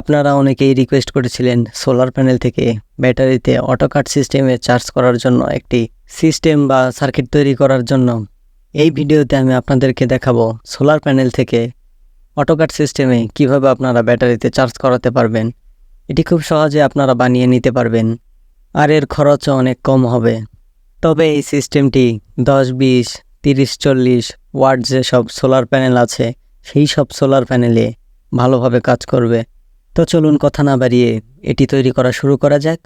আপনারা অনেকেই রিকোয়েস্ট করেছিলেন সোলার প্যানেল থেকে ব্যাটারিতে অটোকাট সিস্টেমে চার্জ করার জন্য একটি সিস্টেম বা সার্কিট তৈরি করার জন্য। এই ভিডিওতে আমি আপনাদেরকে দেখাবো সোলার প্যানেল থেকে অটোকাট সিস্টেমে কীভাবে আপনারা ব্যাটারিতে চার্জ করাতে পারবেন। এটি খুব সহজে আপনারা বানিয়ে নিতে পারবেন আর এর খরচও অনেক কম হবে। তবে এই সিস্টেমটি দশ, বিশ, তিরিশ, চল্লিশ ওয়াট যেসব সোলার প্যানেল আছে, সেই সব সোলার প্যানেলে ভালোভাবে কাজ করবে। তো চলুন কথা না বাড়িয়ে এটি তৈরি করা শুরু করা যাক।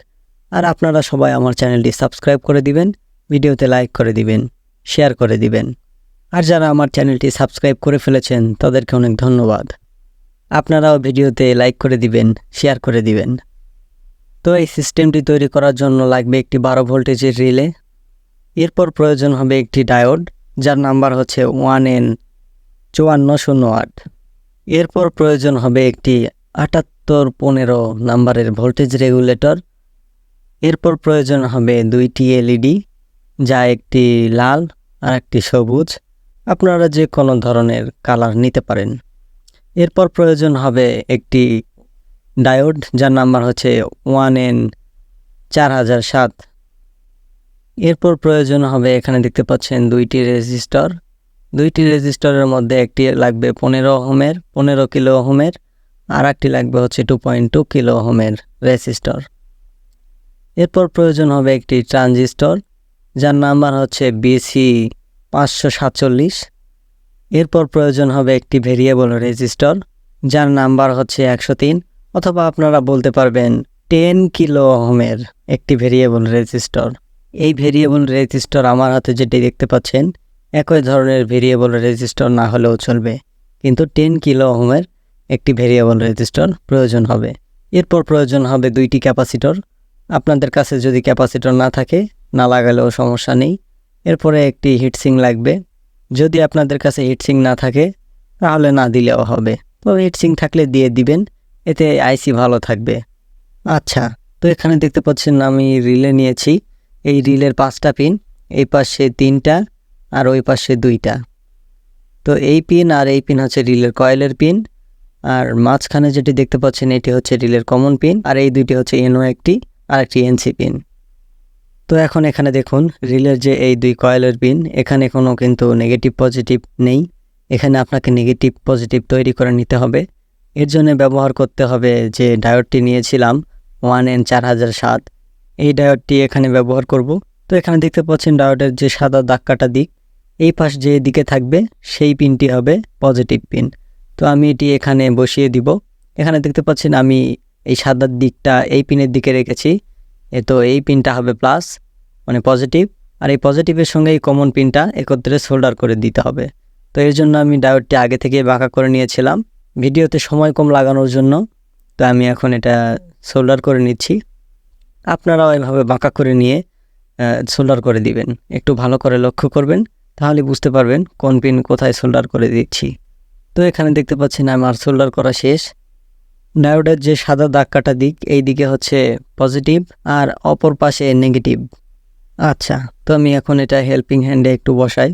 আর আপনারা সবাই আমার চ্যানেলটি সাবস্ক্রাইব করে দিবেন, ভিডিওতে লাইক করে দিবেন, শেয়ার করে দিবেন। আর যারা আমার চ্যানেলটি সাবস্ক্রাইব করে ফেলেছেন, তাদেরকে অনেক ধন্যবাদ। আপনারাও ভিডিওতে লাইক করে দিবেন, শেয়ার করে দিবেন। তো এই সিস্টেমটি তৈরি করার জন্য লাগবে একটি বারো ভোল্টেজের রিলে। এরপর প্রয়োজন হবে একটি ডায়োড, যার নাম্বার হচ্ছে ওয়ান এন চুয়ান্ন শূন্য আট। এরপর প্রয়োজন হবে একটি আটাত্তর পনেরো নাম্বারের ভোল্টেজ রেগুলেটর। এরপর প্রয়োজন হবে দুইটি এলইডি, যা একটি লাল আর একটি সবুজ। আপনারা যে কোনো ধরনের কালার নিতে পারেন। এরপর প্রয়োজন হবে একটি ডায়োড, যার নাম্বার হচ্ছে ওয়ান এন চার হাজার সাত। এরপর প্রয়োজন হবে, এখানে দেখতে পাচ্ছেন দুইটি রেজিস্টর। দুইটি রেজিস্টরের মধ্যে একটি লাগবে পনেরো হোমের পনেরো কিলো হোমের আর একটি লাগবে হচ্ছে টু পয়েন্ট টু কিলো হোমের রেজিস্টর এরপর প্রয়োজন হবে একটি ট্রানজিস্টর, যার নাম্বার হচ্ছে বিসি পাঁচশো সাতচল্লিশ। এরপর প্রয়োজন হবে একটি ভেরিয়েবল রেজিস্টর যার নাম্বার হচ্ছে একশো তিন, অথবা আপনারা বলতে পারবেন টেন কিলো হোমের একটি ভেরিয়েবল রেজিস্টর এই ভেরিয়েবল রেজিস্টর আমার হাতে যেটি দেখতে পাচ্ছেন, একই ধরনের ভেরিয়েবল রেজিস্টর না হলেও চলবে, কিন্তু টেন কিলো হোমের একটি ভেরিয়েবল রেজিস্টর প্রয়োজন হবে। এরপর প্রয়োজন হবে দুইটি ক্যাপাসিটর আপনাদের কাছে যদি ক্যাপাসিটর না থাকে, না লাগালেও সমস্যা নেই। এরপরে একটি হিটসিং লাগবে। যদি আপনাদের কাছে হিটসিং না থাকে, তাহলে না দিলেও হবে। তো হিটসিং থাকলে দিয়ে দিবেন, এতে আইসি ভালো থাকবে। আচ্ছা তো এখানে দেখতে পাচ্ছেন আমি রিলে নিয়েছি। এই রিলের পাঁচটা পিন এই পাশে তিনটা আর ওই পাশে দুইটা। তো এই পিন আর এই পিন হচ্ছে রিলের কয়েলের পিন আর মাঝখানে যেটি দেখতে পাচ্ছেন, এটি হচ্ছে রিলের কমন পিন, আর এই দুইটি হচ্ছে এনও একটি, আর একটি এনসি পিন। তো এখন এখানে দেখুন, রিলের যে এই দুই কয়েলের পিন, এখানে কোনো কিন্তু নেগেটিভ পজিটিভ নেই। এখানে আপনাকে নেগেটিভ পজিটিভ তৈরি করে নিতে হবে। এর জন্য ব্যবহার করতে হবে যে ডায়োডটি নিয়েছিলাম, ওয়ান এন চার হাজার সাত। এই ডায়োডটি এখানে ব্যবহার করব। তো এখানে দেখতে পাচ্ছেন ডায়োডের যে সাদা দাগ কাটা দিক, এই পাশ যে দিকে থাকবে, সেই পিনটি হবে পজিটিভ পিন তো আমি এটি এখানে বসিয়ে দিব। এখানে দেখতে পাচ্ছেন আমি এই সাদার দিকটা এই পিনের দিকে রেখেছি। এ তো এই পিনটা হবে প্লাস মানে পজিটিভ আর এই পজিটিভের সঙ্গে এই কমন পিনটা একত্রে সোল্ডার করে দিতে হবে। তো এর জন্য আমি ডায়োডটি আগে থেকে বাঁকা করে নিয়েছিলাম। ভিডিওতে সময় কম লাগানোর জন্য তো আমি এখন এটা সোল্ডার করে নিচ্ছি। আপনারাও এভাবে বাঁকা করে নিয়ে সোল্ডার করে দিবেন। একটু ভালো করে লক্ষ্য করবেন, তাহলে বুঝতে পারবেন কোন পিন কোথায় সোল্ডার করে দিচ্ছি। তো এখানে দেখতে পাচ্ছেন আমার সোল্ডার করা শেষ। ডায়োডের যে সাদা দাগ কাটা দিক, এই দিকে হচ্ছে পজিটিভ আর অপর পাশে নেগেটিভ আচ্ছা তো আমি এখন এটা হেল্পিং হ্যান্ডে একটু বসাই,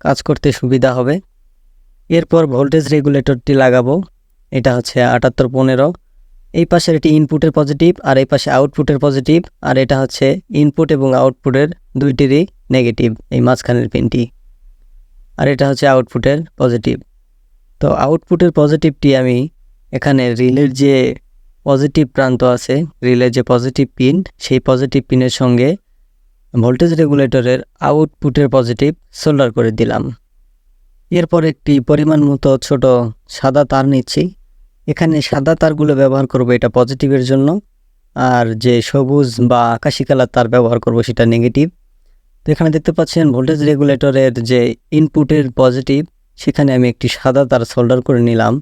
কাজ করতে সুবিধা হবে। এরপর ভোল্টেজ রেগুলেটরটি লাগাবো, এটা হচ্ছে আটাত্তর পনেরো। এই পাশের এটি ইনপুটের পজিটিভ আর এই পাশে আউটপুটের পজিটিভ আর এটা হচ্ছে ইনপুট এবং আউটপুটের দুইটিরই নেগেটিভ এই মাঝখানের পিনটি আর এটা হচ্ছে আউটপুটের পজিটিভ তো আউটপুটের পজিটিভটি আমি এখানে রিলের যে পজিটিভ প্রান্ত আছে রিলের যে পজিটিভ পিন সেই পজিটিভ পিনের সঙ্গে ভোল্টেজ রেগুলেটরের আউটপুটের পজিটিভ সোল্ডার করে দিলাম। এরপর একটি পরিমাণ মতো ছোট সাদা তার নিচ্ছি। এখানে সাদা তারগুলো ব্যবহার করব এটা পজিটিভের জন্য, আর যে সবুজ বা আকাশি কালার তার ব্যবহার করব সেটা নেগেটিভ তো এখানে দেখতে পাচ্ছেন ভোল্টেজ রেগুলেটরের যে ইনপুটের পজিটিভ সেখানে আমি একটি সাদা তার সোল্ডার করে নিলাম।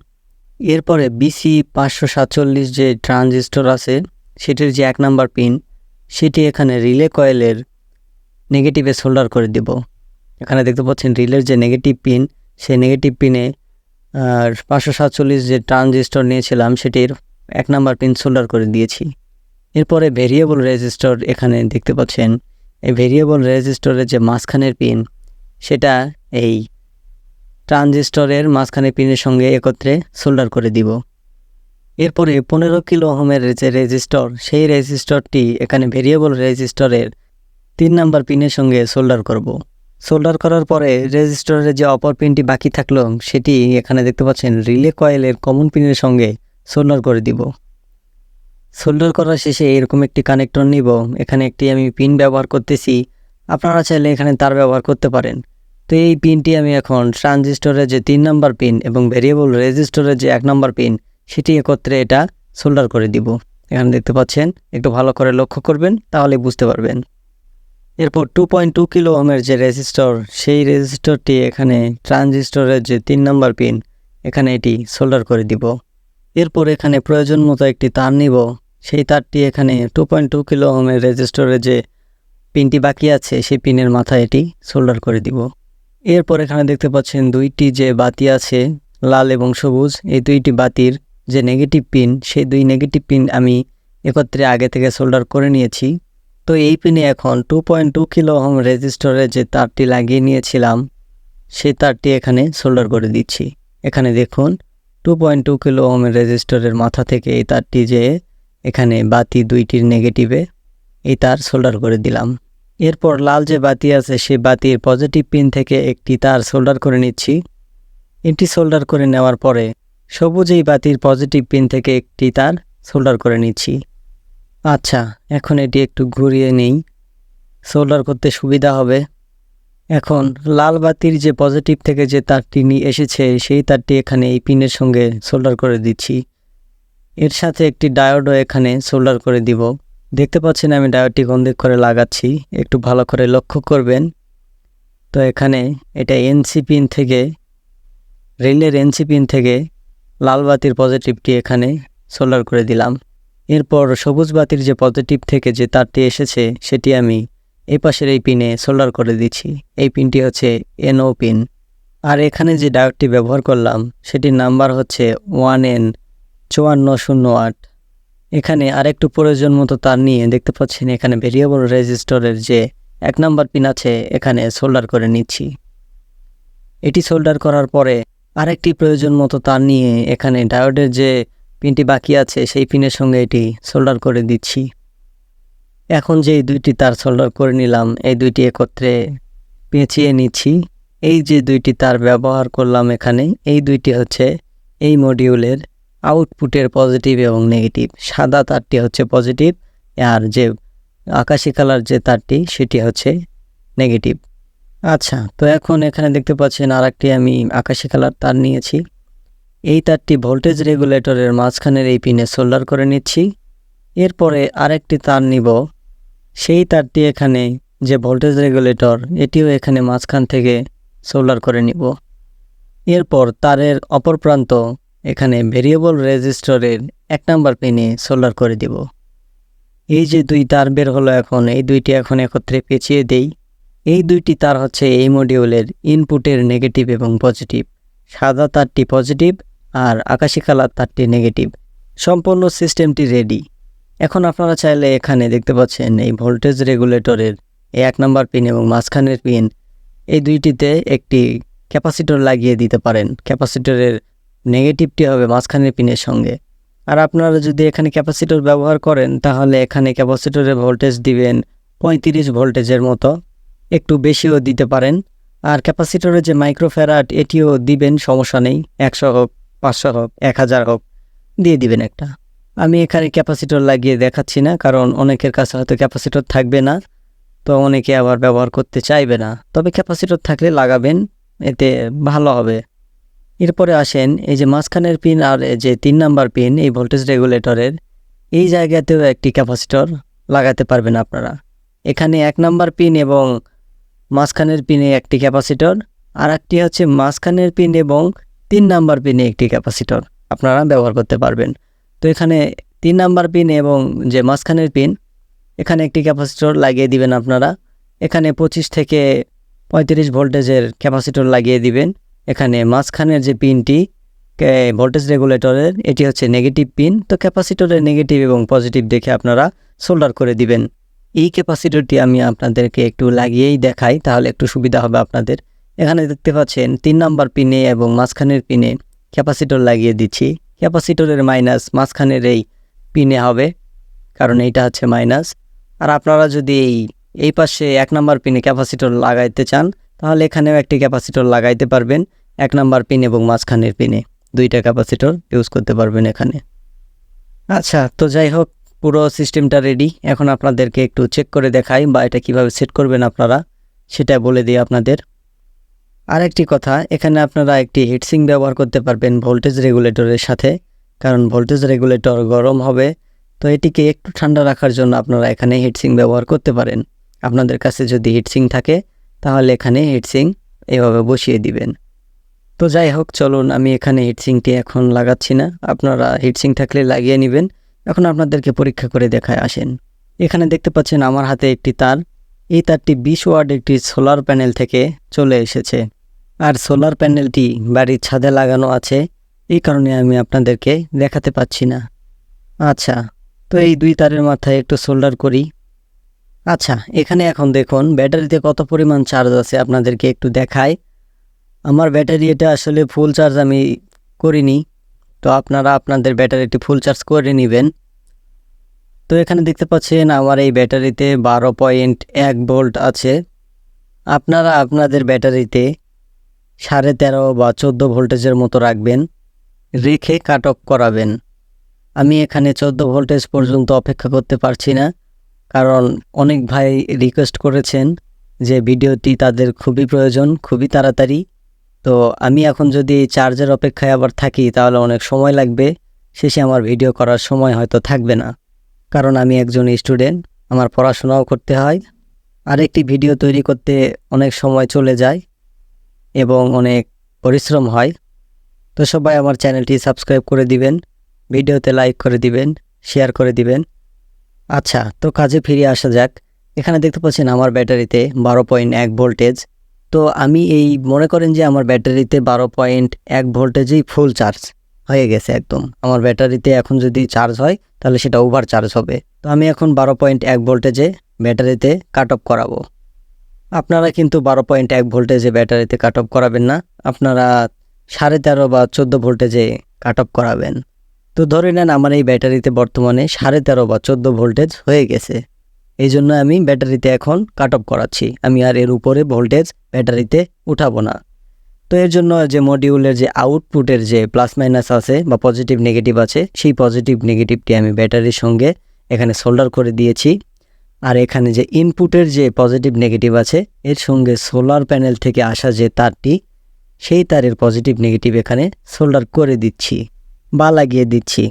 এরপরে বিসি পাঁচশো সাতচল্লিশ যে ট্রানজিস্টর আছে, সেটির যে এক নাম্বার পিন সেটি এখানে রিলে কয়েলের নেগেটিভে সোল্ডার করে দেব। এখানে দেখতে পাচ্ছেন রিলের যে নেগেটিভ পিন সেই নেগেটিভ পিনে আর পাঁচশো সাতচল্লিশ যে ট্রানজিস্টর নিয়েছিলাম, সেটির এক নাম্বার পিন সোল্ডার করে দিয়েছি। এরপরে ভেরিয়েবল রেজিস্টর এখানে দেখতে পাচ্ছেন, এই ভেরিয়েবল রেজিস্টরের যে মাঝখানের পিন সেটা এই ট্রানজিস্টরের মাঝখানে পিনের সঙ্গে একত্রে সোল্ডার করে দিব। এরপরে পনেরো কিলো ওহমের যে রেজিস্টর, সেই রেজিস্টরটি এখানে ভেরিয়েবল রেজিস্টরের তিন নাম্বার পিনের সঙ্গে সোল্ডার করব। সোল্ডার করার পরে রেজিস্টরের যে অপর পিনটি বাকি থাকল, সেটি এখানে দেখতে পাচ্ছেন, রিলে কয়েলের কমন পিনের সঙ্গে সোল্ডার করে দিব। সোল্ডার করার শেষে এরকম একটি কানেক্টর নিব। এখানে একটি আমি পিন ব্যবহার করতেছি। আপনারা চাইলে এখানে তার ব্যবহার করতে পারেন। তো এই পিনটি আমি এখন ট্রানজিস্টরের যে তিন নাম্বার পিন এবং ভেরিয়েবল রেজিস্টরের যে এক নাম্বার পিন, সেটি একত্রে এটা সোল্ডার করে দিব। এখানে দেখতে পাচ্ছেন, একটু ভালো করে লক্ষ্য করবেন তাহলে বুঝতে পারবেন। এরপর টু পয়েন্ট টু কিলো ওমের যে রেজিস্টর, সেই রেজিস্টরটি এখানে ট্রানজিস্টরের যে তিন নাম্বার পিন, এখানে এটি সোল্ডার করে দিব। এরপর এখানে প্রয়োজন মতো একটি তার নিব। সেই তারটি এখানে টু পয়েন্ট টু কিলো ওমের রেজিস্টরের যে পিনটি বাকি আছে, সেই পিনের মাথায় এটি সোল্ডার করে দিব। এরপর এখানে দেখতে পাচ্ছেন দুইটি যে বাতি আছে, লাল এবং সবুজ, এই দুইটি বাতির যে নেগেটিভ পিন সেই দুই নেগেটিভ পিন আমি একত্রে আগে থেকে সোল্ডার করে নিয়েছি। তো এই পিনে এখন two point two kilo ohm রেজিস্টরে যে তারটি লাগিয়ে নিয়েছিলাম, সেই তারটি এখানে সোল্ডার করে দিচ্ছি। এখানে দেখুন টু পয়েন্ট টু কিলো ওহমের রেজিস্টরের মাথা থেকে এই তারটি যে এখানে বাতি দুইটির নেগেটিভে এই তার সোল্ডার করে দিলাম। এরপর লাল যে বাতি আছে সেই বাতির পজিটিভ পিন থেকে একটি তার সোল্ডার করে নিচ্ছি। এটি সোল্ডার করে নেওয়ার পরে সবুজ এই বাতির পজিটিভ পিন থেকে একটি তার সোল্ডার করে নিচ্ছি। আচ্ছা এখন এটি একটু ঘুরিয়ে নেই। সোল্ডার করতে সুবিধা হবে। এখন লাল বাতির যে পজিটিভ থেকে যে তারটি নিয়ে এসেছে, সেই তারটি এখানে এই পিনের সঙ্গে সোল্ডার করে দিচ্ছি। এর সাথে একটি ডায়োডও এখানে সোল্ডার করে দিব। দেখতে পাচ্ছেন আমি ডায়োডটি কোন দিক করে লাগাচ্ছি, একটু ভালো করে লক্ষ্য করবেন। তো এখানে এটা এনসি পিন থেকে, রেলের এনসি পিন থেকে লাল বাতির পজিটিভটি এখানে সোল্ডার করে দিলাম। এরপর সবুজ বাতির যে পজিটিভ থেকে যে তারটি এসেছে, সেটি আমি এই পাশের এই পিনে সোল্ডার করে দিচ্ছি। এই পিনটি হচ্ছে এনও পিন আর এখানে যে ডায়োডটি ব্যবহার করলাম, সেটির নাম্বার হচ্ছে ওয়ান এন চুয়ান্ন শূন্য আট। এখানে আরেকটু প্রয়োজন মতো তার নিয়ে দেখতে পাচ্ছেন এখানে ভেরিয়েবল রেজিস্টরের যে এক নাম্বার পিন আছে, এখানে সোল্ডার করে নিচ্ছি। এটি সোল্ডার করার পরে আরেকটি প্রয়োজন মতো তার নিয়ে এখানে ডায়োডের যে পিনটি বাকি আছে, সেই পিনের সঙ্গে এটি সোল্ডার করে দিচ্ছি। এখন যে দুইটি তার সোল্ডার করে নিলাম, এই দুইটি একত্রে পেঁচিয়ে নিচ্ছি। এই যে দুইটি তার ব্যবহার করলাম এখানে, এই দুইটি হচ্ছে এই মডিউলের আউটপুটের পজিটিভ এবং নেগেটিভ সাদা তারটি হচ্ছে পজিটিভ আর যে আকাশি কালার যে তারটি, সেটি হচ্ছে নেগেটিভ আচ্ছা তো এখন এখানে দেখতে পাচ্ছেন আর একটি আমি আকাশি কালার তার নিয়েছি। এই তারটি ভোল্টেজ রেগুলেটরের মাঝখানের এই পিনে সোল্ডার করে নিচ্ছি। এরপরে আরেকটি তার নিব। সেই তারটি এখানে যে ভোল্টেজ রেগুলেটর এটিও এখানে মাঝখান থেকে সোল্ডার করে নিব। এরপর তারের অপর প্রান্ত এখানে ভেরিয়েবল রেজিস্টরের এক নাম্বার পিনে সোল্ডার করে দিব। এই যে দুই তার বের হলো এখন, এই দুইটি এখন একত্রে পেঁচিয়ে দেই। এই দুইটি তার হচ্ছে এই মডিউলের ইনপুটের নেগেটিভ এবং পজিটিভ সাদা তারটি পজিটিভ আর আকাশি কালার তারটি নেগেটিভ সম্পূর্ণ সিস্টেমটি রেডি এখন আপনারা চাইলে এখানে দেখতে পাচ্ছেন এই ভোল্টেজ রেগুলেটরের এই এক নম্বর পিন এবং মাঝখানের পিন এই দুইটিতে একটি ক্যাপাসিটর লাগিয়ে দিতে পারেন। ক্যাপাসিটরের নেগেটিভটি হবে মাঝখানের পিনের সঙ্গে। আর আপনারা যদি এখানে ক্যাপাসিটর ব্যবহার করেন, তাহলে এখানে ক্যাপাসিটরের ভোল্টেজ দিবেন পঁয়ত্রিশ ভোল্টেজের মতো। একটু বেশিও দিতে পারেন। আর ক্যাপাসিটরের যে মাইক্রোফেরাট এটিও দিবেন, সমস্যা নেই। একশো হোক, পাঁচশো হোক, এক হাজার হোক, দিয়ে দিবেন একটা। আমি এখানে ক্যাপাসিটর লাগিয়ে দেখাচ্ছি না, কারণ অনেকের কাছে হয়তো ক্যাপাসিটর থাকবে না, তো অনেকে আবার ব্যবহার করতে চাইবে না। তবে ক্যাপাসিটর থাকলে লাগাবেন, এতে ভালো হবে। এরপরে আসেন এই যে মাঝখানের পিন আর যে তিন নাম্বার পিন এই ভোল্টেজ রেগুলেটরের এই জায়গাতেও একটি ক্যাপাসিটর লাগাতে পারবেন আপনারা। এখানে এক নাম্বার পিন এবং মাঝখানের পিনে একটি ক্যাপাসিটর আর একটি হচ্ছে মাঝখানের পিন এবং তিন নাম্বার পিনে একটি ক্যাপাসিটর আপনারা ব্যবহার করতে পারবেন। তো এখানে তিন নাম্বার পিন এবং যে মাঝখানের পিন এখানে একটি ক্যাপাসিটর লাগিয়ে দিবেন আপনারা। এখানে পঁচিশ থেকে পঁয়ত্রিশ ভোল্টেজের ক্যাপাসিটর লাগিয়ে দিবেন। এখানে মাঝখানের যে পিনটি ভোল্টেজ রেগুলেটরের, এটি হচ্ছে নেগেটিভ পিন। তো ক্যাপাসিটরের নেগেটিভ এবং পজিটিভ দেখে আপনারা সোল্ডার করে দিবেন। এই ক্যাপাসিটরটি আমি আপনাদেরকে একটু লাগিয়েই দেখাই, তাহলে একটু সুবিধা হবে আপনাদের। এখানে দেখতে পাচ্ছেন, তিন নাম্বার পিনে এবং মাঝখানের পিনে ক্যাপাসিটর লাগিয়ে দিচ্ছি। ক্যাপাসিটরের মাইনাস মাঝখানের এই পিনে হবে, কারণ এইটা হচ্ছে মাইনাস। আর আপনারা যদি এই এই পাশে এক নাম্বার পিনে ক্যাপাসিটর লাগাইতে চান তাহলে এখানেও একটি ক্যাপাসিটর লাগাইতে পারবেন, এক নাম্বার পিন এবং মাঝখানের পিনে। দুইটা ক্যাপাসিটর ইউজ করতে পারবেন এখানে। আচ্ছা তো যাই হোক, পুরো সিস্টেমটা রেডি এখন আপনাদেরকে একটু চেক করে দেখাই বা এটা কীভাবে সেট করবেন আপনারা, সেটা বলে দিই আপনাদের। আরেকটি কথা, এখানে আপনারা একটি হিটসিং ব্যবহার করতে পারবেন ভোল্টেজ রেগুলেটরের সাথে, কারণ ভোল্টেজ রেগুলেটর গরম হবে, তো এটিকে একটু ঠান্ডা রাখার জন্য আপনারা এখানে হিটসিং ব্যবহার করতে পারেন। আপনাদের কাছে যদি হিটসিং থাকে তাহলে এখানে হিটসিং এভাবে বসিয়ে দিবেন। তো যাই হোক, চলুন আমি এখানে হিটসিংটি এখন লাগাচ্ছি না। আপনারা হিটসিং থাকলে লাগিয়ে নেবেন। এখন আপনাদেরকে পরীক্ষা করে দেখায় আসেন। এখানে দেখতে পাচ্ছেন আমার হাতে একটি তার। এই তারটি বিশ ওয়ার্ড একটি সোলার প্যানেল থেকে চলে এসেছে। আর সোলার প্যানেলটি বাড়ির ছাদে লাগানো আছে। এই কারণে আমি আপনাদেরকে দেখাতে পাচ্ছি না। আচ্ছা তো এই দুই তারের মাথায় একটু সোল্ডার করি। আচ্ছা এখানে এখন দেখুন, ব্যাটারিতে কত পরিমাণ চার্জ আছে আপনাদেরকে একটু দেখাই। আমার ব্যাটারি এটা আসলে ফুল চার্জ আমি করিনি, তো আপনারা আপনাদের ব্যাটারিটি ফুল চার্জ করে নেবেন। তো এখানে দেখতে পাচ্ছেন আমার এই ব্যাটারিতে বারো পয়েন্ট এক ভোল্ট আছে। আপনারা আপনাদের ব্যাটারিতে সাড়ে তেরো বা চোদ্দ ভোল্টেজের মতো রাখবেন, রেখে কাট অফ করাবেন। আমি এখানে চোদ্দ ভোল্টেজ পর্যন্ত অপেক্ষা করতে পারছি না। কারণ অনেক ভাই রিকোয়েস্ট করেছেন যে ভিডিওটি তাদের খুবই প্রয়োজন, খুবই তাড়াতাড়ি। তো আমি এখন যদি চার্জের অপেক্ষায় আবার থাকি, তাহলে অনেক সময় লাগবে। শেষে আমার ভিডিও করার সময় হয়তো থাকবে না। কারণ আমি একজন স্টুডেন্ট আমার পড়াশোনাও করতে হয়। আরেকটি ভিডিও তৈরি করতে অনেক সময় চলে যায় এবং অনেক পরিশ্রম হয়। তো সবাই আমার চ্যানেলটি সাবস্ক্রাইব করে দিবেন ভিডিওতে লাইক করে দিবেন শেয়ার করে দিবেন। আচ্ছা তো কাজে ফিরে আসা যাক। এখানে দেখতে পাচ্ছেন আমার ব্যাটারিতে বারো পয়েন্ট এক ভোল্টেজ। তো আমি এই মনে করেন যে আমার ব্যাটারিতে বারো পয়েন্ট এক ভোল্টেজেই ফুল চার্জ হয়ে গেছে একদম। আমার ব্যাটারিতে এখন যদি চার্জ হয়, তাহলে সেটা ওভার চার্জ হবে। তো আমি এখন বারো পয়েন্ট এক ভোল্টেজে ব্যাটারিতে কাট অফ করাবো। আপনারা কিন্তু বারো পয়েন্ট এক ভোল্টেজে ব্যাটারিতে কাট অফ করাবেন না। আপনারা সাড়ে তেরো বা চোদ্দ ভোল্টেজে কাট অফ করাবেন। তো ধরে নেন আমার এই ব্যাটারিতে বর্তমানে সাড়ে তেরো বা চোদ্দ ভোল্টেজ হয়ে গেছে। এই জন্য আমি ব্যাটারিতে এখন কাট অফ করাচ্ছি। আমি আর এর উপরে ভোল্টেজ ব্যাটারিতে উঠাবো না। তো এর জন্য যে মডিউলের যে আউটপুটের যে প্লাস মাইনাস আছে বা পজিটিভ নেগেটিভ আছে, সেই পজিটিভ নেগেটিভটি আমি ব্যাটারির সঙ্গে এখানে সোল্ডার করে দিয়েছি। আর এখানে যে ইনপুটের যে পজিটিভ নেগেটিভ আছে, এর সঙ্গে সোলার প্যানেল থেকে আসা যে তারটি, সেই তারের পজিটিভ নেগেটিভ এখানে সোল্ডার করে দিচ্ছি। বা লাগিয়ে দিচ্ছি।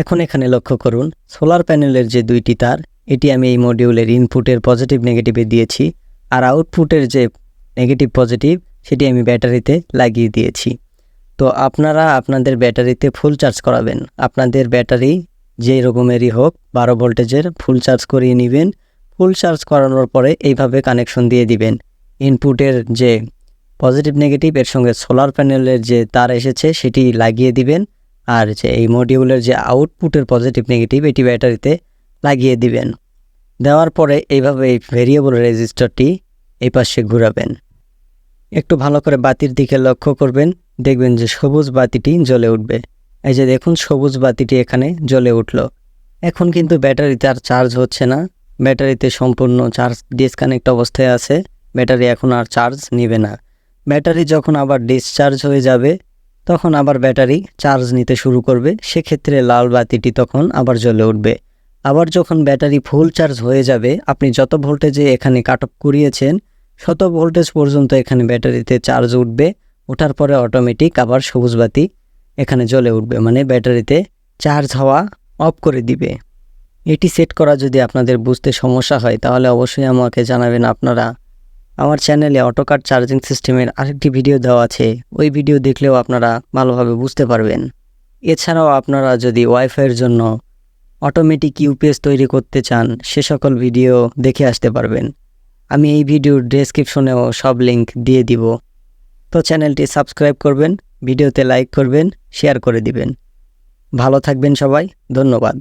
এখন এখানে লক্ষ্য করুন, সোলার প্যানেলের যে দুইটি তার, এটি আমি এই মডিউলের ইনপুটের পজিটিভ নেগেটিভে দিয়েছি, আর আউটপুটের যে নেগেটিভ পজিটিভ, সেটি আমি ব্যাটারিতে লাগিয়ে দিয়েছি। তো আপনারা আপনাদের ব্যাটারিতে ফুল চার্জ করাবেন। আপনাদের ব্যাটারি যে রকমেরই হোক, বারো ভোল্টেজের ফুল চার্জ করিয়ে নেবেন। ফুল চার্জ করানোর পরে এইভাবে কানেকশন দিয়ে দিবেন। ইনপুটের যে পজিটিভ নেগেটিভ, এর সঙ্গে সোলার প্যানেলের যে তার এসেছে, সেটি লাগিয়ে দিবেন। আর যে এই মডিউলের যে আউটপুটের পজিটিভ নেগেটিভ এটি ব্যাটারিতে লাগিয়ে দিবেন। দেওয়ার পরে এইভাবে এই ভেরিয়েবল রেজিস্টারটি এই পাশে ঘুরাবেন। একটু ভালো করে বাতির দিকে লক্ষ্য করবেন, দেখবেন যে সবুজ বাতিটি জ্বলে উঠবে। এই যে দেখুন, সবুজ বাতিটি এখানে জ্বলে উঠল। এখন কিন্তু ব্যাটারিতে আর চার্জ হচ্ছে না। ব্যাটারিতে সম্পূর্ণ চার্জ ডিসকানেক্ট অবস্থায় আছে। ব্যাটারি এখন আর চার্জ নেবে না। ব্যাটারি যখন আবার ডিসচার্জ হয়ে যাবে তখন আবার ব্যাটারি চার্জ নিতে শুরু করবে। সেক্ষেত্রে লাল বাতিটি তখন আবার জ্বলে উঠবে। আবার যখন ব্যাটারি ফুল চার্জ হয়ে যাবে, আপনি যত ভোল্টেজে এখানে কাট অফ করিয়েছেন, শত ভোল্টেজ পর্যন্ত এখানে ব্যাটারিতে চার্জ উঠবে। ওঠার পরে অটোমেটিক আবার সবুজ বাতি এখানে জ্বলে উঠবে মানে ব্যাটারিতে চার্জ হওয়া অফ করে দিবে। এটি সেট করা যদি আপনাদের বুঝতে সমস্যা হয়, তাহলে অবশ্যই আমাকে জানাবেন আপনারা। আমার চ্যানেলে অটোকাট চার্জিং সিস্টেমের আরেকটি ভিডিও দেওয়া আছে। ওই ভিডিও দেখলেও আপনারা ভালোভাবে বুঝতে পারবেন। এছাড়াও আপনারা যদি ওয়াইফাইয়ের জন্য অটোমেটিক ইউপিএস তৈরি করতে চান, সে সকল ভিডিও দেখে আসতে পারবেন। আমি এই ভিডিওর ডেসক্রিপশনেও সব লিংক দিয়ে দিব। তো চ্যানেলটি সাবস্ক্রাইব করবেন ভিডিওতে লাইক করবেন শেয়ার করে দিবেন। ভালো থাকবেন সবাই, ধন্যবাদ।